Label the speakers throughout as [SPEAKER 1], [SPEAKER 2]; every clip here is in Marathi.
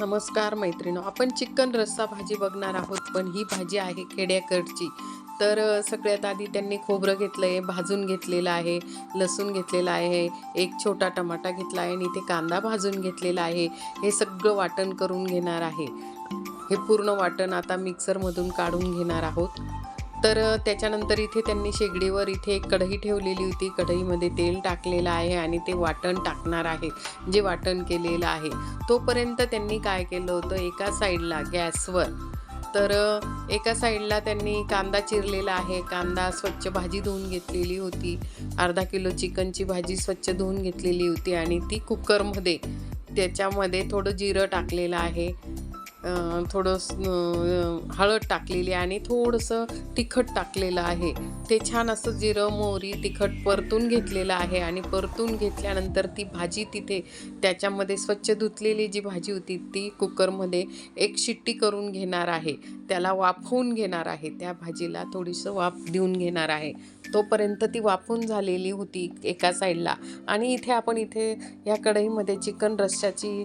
[SPEAKER 1] नमस्कार मैत्रिणी आपण चिकन रस्सा भाजी बघणार आहोत पण ही भाजी आहे खेड्याकडची. तर सगळ्यात आधी त्यांनी खोबरं घेतलं आहे भाजून घेतलेलं आहे लसूण घेतलेलं आहे एक छोटा टमाटा घेतला आहे आणि इथे कांदा भाजून घेतलेला आहे. हे सगळं वाटण करून घेणार आहे. हे पूर्ण वाटण आता मिक्सरमधून काढून घेणार आहोत. तर त्याच्यानंतर इथे त्यांनी शेगडीवर इथे एक कढई ठेवलेली होती. कढईमध्ये तेल टाकलेलं आहे आणि ते वाटण टाकणार आहे. जे वाटण केलेलं आहे. तोपर्यंत त्यांनी काय केलं होतं? एका साईडला गॅसवर. तर एका साईडला त्यांनी कांदा चिरलेला आहे. कांदा स्वच्छ भाजी धुवून घेतलेली होती. अर्धा किलो चिकनची भाजी स्वच्छ धुवून घेतलेली होती आणि ती कुकरमध्ये त्याच्यामध्ये थोडं जिरं टाकलेलं आहे. थोडं हळद टाकलेली आहे आणि थोडंसं तिखट टाकलेलं आहे. ते छान असं जिरं मोहरी तिखट परतून घेतलेलं आहे आणि परतून घेतल्यानंतर ती भाजी तिथे त्याच्यामध्ये स्वच्छ धुतलेली जी भाजी होती ती कुकरमध्ये एक शिट्टी करून घेणार आहे. त्याला वाफवून घेणार आहे. त्या भाजीला थोडीसं वाफ देऊन घेणार आहे. तोपर्यंत ती वाफून झालेली होती एका साईडला. आणि इथे आपण इथे ह्या कढईमध्ये चिकन रश्श्याची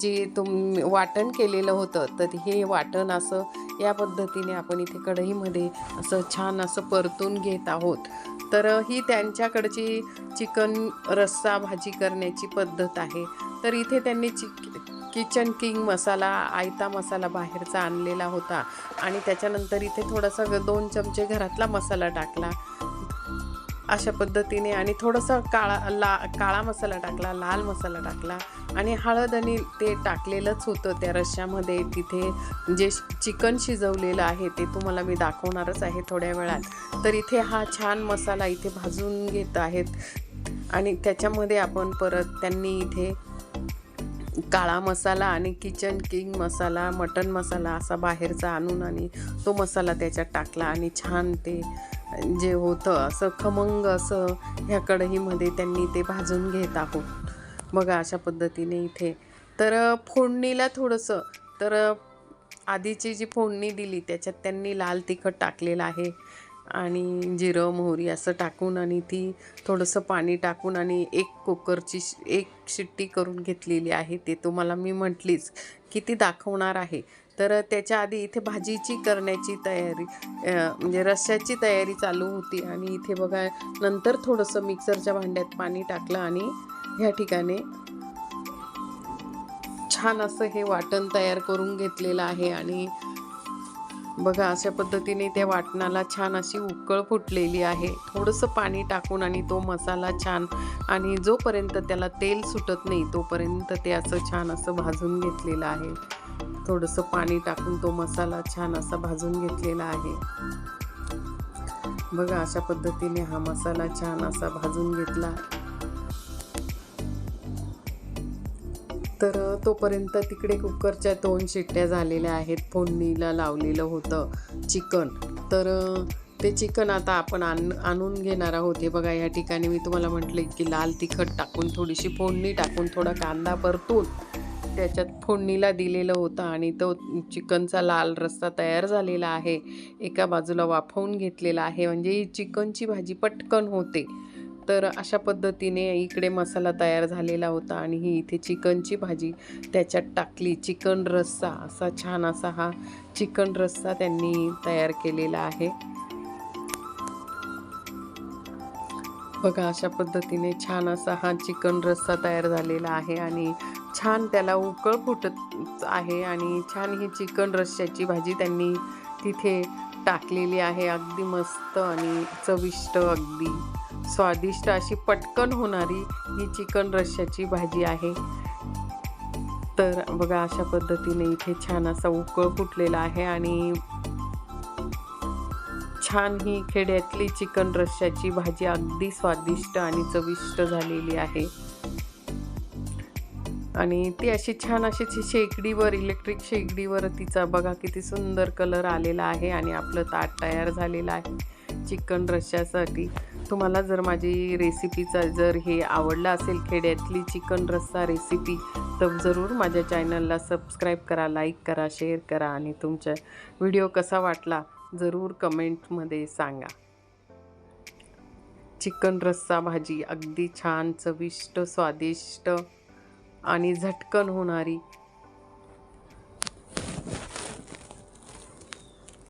[SPEAKER 1] जी तुम वाटण केलेलं होतं तर हे वाटण असं या पद्धतीने आपण इथे कढईमध्ये असं छान असं परतून घेत आहोत. तर ही त्यांच्याकडची चिकन रस्सा भाजी करण्याची पद्धत आहे. तर इथे त्यांनी चिक किचन किंग मसाला आयता मसाला बाहेरचा आणलेला होता. आणि त्याच्यानंतर इथे थोडासा दोन चमचे घरातला मसाला टाकला. अशा पद्धतीने आणि थोडासा काळा ला काळा मसाला टाकला लाल मसाला टाकला आणि हळद आणि ते टाकलेलंच होतं त्या रश्श्यामध्ये. तिथे जे चिकन शिजवलेलं आहे ते तुम्हाला मी दाखवणारच आहे थोड्या वेळात. तर इथे हा छान मसाला इथे भाजून घेत आहेत आणि त्याच्यामध्ये आपण परत त्यांनी इथे काळा मसाला आणि kitchen king masala mutton masala असा बाहेरचा आणून आणि तो मसाला त्याच्यात टाकला आणि छान ते जे होतं असं खमंग असं ह्या कढईमध्ये त्यांनी ते भाजून घेत आहोत. बघा अशा पद्धतीने इथे. तर फोडणीला थोडंसं तर आधीची जी फोडणी दिली त्याच्यात त्यांनी लाल तिखट टाकलेलं आहे. आणि जिरं मोहरी असं टाकून आणि ती थोडंसं पाणी टाकून आणि एक कुकरची एक शिट्टी करून घेतलेली आहे. ते तुम्हाला मी म्हटलीच की ती दाखवणार आहे. तर त्याच्या आधी इथे भाजीची करण्याची तयारी म्हणजे रश्श्याची तयारी चालू होती आणि इथे बघा नंतर थोडंसं मिक्सरच्या भांड्यात पाणी टाकलं आणि ह्या ठिकाणी छान असं हे वाटण तयार करून घेतलेलं आहे आणि बघा अशा पद्धतीने त्या वाटणाला छान अशी उकळ फुटलेली आहे. थोडंसं पाणी टाकून आणि तो मसाला छान आणि जोपर्यंत त्याला तेल सुटत नाही तोपर्यंत ते असं छान असं भाजून घेतलेलं आहे. थोडंसं पाणी टाकून तो मसाला छान असा भाजून घेतलेला आहे. बघा अशा पद्धतीने हा मसाला छान असा भाजून घेतला. तर तोपर्यंत तिकडे कुकरच्या दोन शिट्ट्या झालेल्या आहेत. फोडणीला लावलेलं होतं चिकन. तर ते चिकन आता आपण आण आणून घेणार आहोत. हे बघा या ठिकाणी मी तुम्हाला म्हटलं की लाल तिखट टाकून थोडीशी फोडणी टाकून थोडा कांदा परतून त्याच्यात फोडणीला दिलेलं होतं आणि तो चिकनचा लाल रस्सा तयार झालेला आहे. एका बाजूला वाफवून घेतलेला आहे. म्हणजे ही चिकनची भाजी पटकन होते. तर अशा पद्धतीने इकडे मसाला तयार झालेला होता आणि ही इथे चिकनची भाजी त्याच्यात टाकली. चिकन रस्सा असा छान असा हा चिकन रस्सा त्यांनी तयार केलेला आहे. बघा अशा पद्धतीने छान असा हा चिकन रस्सा तयार झालेला आहे आणि छान त्याला उकळ फुटत आहे आणि छान ही चिकन रस्स्याची भाजी त्यांनी तिथे टाकलेली आहे. अगदी मस्त आणि चविष्ट अगदी स्वादिष्ट अशी पटकन होणारी ही चिकन रश्श्याची भाजी आहे. तर बघा अशा पद्धतीने इथे छान असा उकळ फुटलेला आहे आणि छान ही खेड्यातली चिकन रश्श्याची भाजी अगदी स्वादिष्ट आणि चविष्ट झालेली आहे. आणि ती अशी छान अशी शेगडीवर इलेक्ट्रिक शेगडीवर तिचा बघा किती सुंदर कलर आलेला आहे आणि आपलं ताट तयार झालेलं आहे चिकन रश्श्यासाठी तुम्हाला जर माझी रेसिपीचा जर हे आवडलं असेल खेड्यातली चिकन रस्सा रेसिपी तर जरूर माझ्या चॅनलला सबस्क्राईब करा लाईक करा शेअर करा आणि तुमच्या व्हिडिओ कसा वाटला जरूर कमेंटमध्ये सांगा. चिकन रस्सा भाजी अगदी छान चविष्ट स्वादिष्ट. आणि झटकन होणारी